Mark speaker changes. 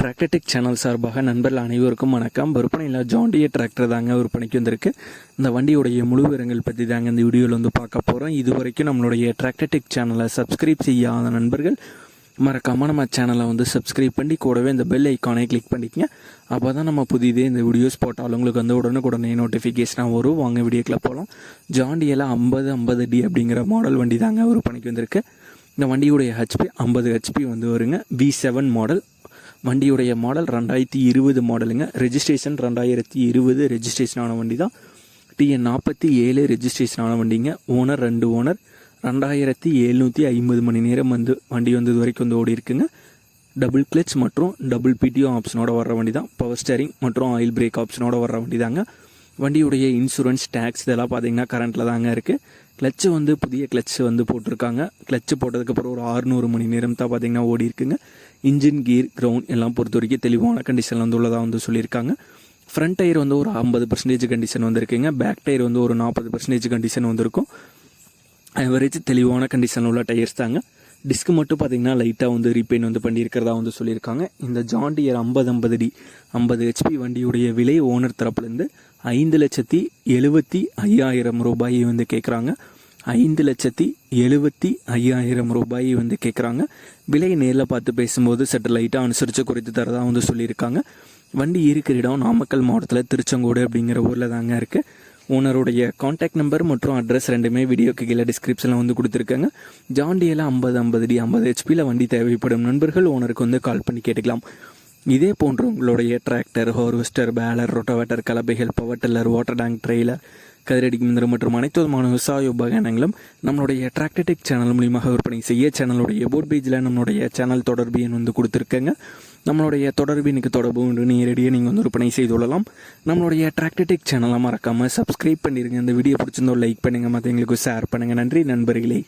Speaker 1: Tractor Tech channel சார்பாக நண்பர்கள் அனைவருக்கும் வணக்கம். விற்பனையில் ஜாண்டிய டிராக்டர் தாங்க விற்பனைக்கு வந்திருக்கு. இந்த வண்டியுடைய முழு விவரங்கள் பற்றி தாங்க இந்த வீடியோவில் வந்து பார்க்க போகிறோம் இது வரைக்கும் நம்மளுடைய டிராக்டர்டெக் சேனலை சப்ஸ்கிரைப் செய்யாத நண்பர்கள் மறக்காமல் நம்ம சேனலை வந்து சப்ஸ்கிரைப் பண்ணி கூடவே இந்த பெல் ஐக்கானை கிளிக் பண்ணிக்கங்க. அப்போ தான் நம்ம புதிதே இந்த வீடியோஸ் போட்டாலும் உங்களுக்கு வந்து உடனுக்குடனே நோட்டிஃபிகேஷனாக வரும். வாங்க வீடியோக்கில் போகலாம் ஜாண்டியில் ஐம்பது ஐம்பது டி அப்படிங்கிற மாடல் வண்டி தாங்க விற்பனைக்கு வந்திருக்கு. இந்த வண்டியுடைய ஹெச்பி ஐம்பது ஹெச்பி வந்து வருங்க. வி செவன் மாடல் வண்டியுடைய மாடல் ரெண்டாயிரத்தி இருபது மாடலுங்க ரெஜிஸ்ட்ரேஷன் ரெண்டாயிரத்தி இருபது ரெஜிஸ்ட்ரேஷன் ஆன வண்டி தான். டிஎன் நாற்பத்தி ஏழு ரெஜிஸ்ட்ரேஷன் ஆன வண்டிங்க. ஓனர் ரெண்டு ஓனர் ரெண்டாயிரத்தி எழுநூற்றி ஐம்பது மணி நேரம் வந்து வண்டி வந்தது வரைக்கும் வந்து ஓடி இருக்குங்க. டபுள் கிளச் மற்றும் டபுள் பிடிஓ ஆப்ஷனோட வர்ற வண்டி தான். பவர் ஸ்டேரிங் மற்றும் ஆயில் பிரேக் ஆப்ஷனோட வர்ற வண்டி தாங்க. வண்டியுடைய இன்சூரன்ஸ் டேக்ஸ் இதெல்லாம் பார்த்தீங்கன்னா கரண்ட்டில் தாங்க இருக்குது கிளச்சு வந்து புதிய கிளச் வந்து போட்டிருக்காங்க. கிளச்சு போட்டதுக்கப்புறம் ஒரு ஆறுநூறு மணி நேரம் தான் பார்த்தீங்கன்னா ஓடி இருக்குங்க. இன்ஜின் கீர் கிரவுண்ட் எல்லாம் பொறுத்த வரைக்கும் தெளிவான கண்டிஷனில் வந்து உள்ளதாக வந்து சொல்லியிருக்காங்க. ஃப்ரண்ட் டயர் வந்து ஒரு ஐம்பது பர்சன்டேஜ் கண்டிஷன் வந்திருக்குங்க. பேக் டயர் வந்து ஒரு நாற்பது பர்சன்டேஜ் கண்டிஷன் வந்திருக்கும். ஆவரேஜ் தெளிவான கண்டிஷனில் உள்ள டயர்ஸ் தாங்க. டிஸ்க் மட்டும் பார்த்தீங்கன்னா லைட்டாக வந்து ரீபெயின் வந்து பண்ணியிருக்கிறதா வந்து சொல்லியிருக்காங்க. இந்த ஜாண்டியர் ஐம்பது ஐம்பது டி ஐம்பது ஹெச்பி வண்டியுடைய விலை ஓனர் தரப்புலேருந்து ஐந்து லட்சத்தி எழுபத்தி ஐயாயிரம் ரூபாயை வந்து கேட்குறாங்க ஐந்து லட்சத்தி எழுபத்தி ஐயாயிரம் ரூபாயை வந்து கேட்குறாங்க விலை நேரில் பார்த்து பேசும்போது சற்று லைட்டாக அனுசரித்து குறைத்து தரதாக வந்து சொல்லியிருக்காங்க. வண்டி இருக்கிற இடம் நாமக்கல் மாவட்டத்தில் திருச்செங்கோடு அப்படிங்கிற ஊரில் தாங்க இருக்குது ஓனருடைய காண்டாக்ட் நம்பர் மற்றும் அட்ரஸ் ரெண்டுமே வீடியோக்கு கீழே டிஸ்கிரிப்ஷனில் வந்து கொடுத்துருக்காங்க. ஜாண்டியில் ஐம்பது ஐம்பது டி ஐம்பது ஹெச்பியில் வண்டி தேவைப்படும் நண்பர்கள் ஓனருக்கு வந்து கால் பண்ணி கேட்டுக்கலாம். இதே போன்ற உங்களுடைய tractor harvester baler rotavator கலப்பைகள் power tiller water tank trailer கதிரடி மிந்திரம் மற்றும் அனைத்து விதமான விவசாய உபகரணங்களும் நம்மளுடைய டிராக்டர்டெக் சேனல் மூலியமாக விற்பனை செய்ய சேனலுடைய போர்ட் பேஜில் நம்மளுடைய சேனல் தொடர்பு எண் வந்து கொடுத்துருக்கேங்க. நம்மளுடைய தொடர்பு எனக்கு தொடர்பு உண்டு. நேரடியாக நீங்கள் வந்து விற்பனை செய்து கொள்ளலாம். நம்மளுடைய டிராக்டர்டெக் சேனலாக மறக்காமல் சப்ஸ்கிரைப் பண்ணிடுங்க இந்த வீடியோ பிடிச்சிருந்தோ லைக் பண்ணுங்கள் மற்ற எங்களுக்கு ஷேர் பண்ணுங்கள் நன்றி நண்பர்களே.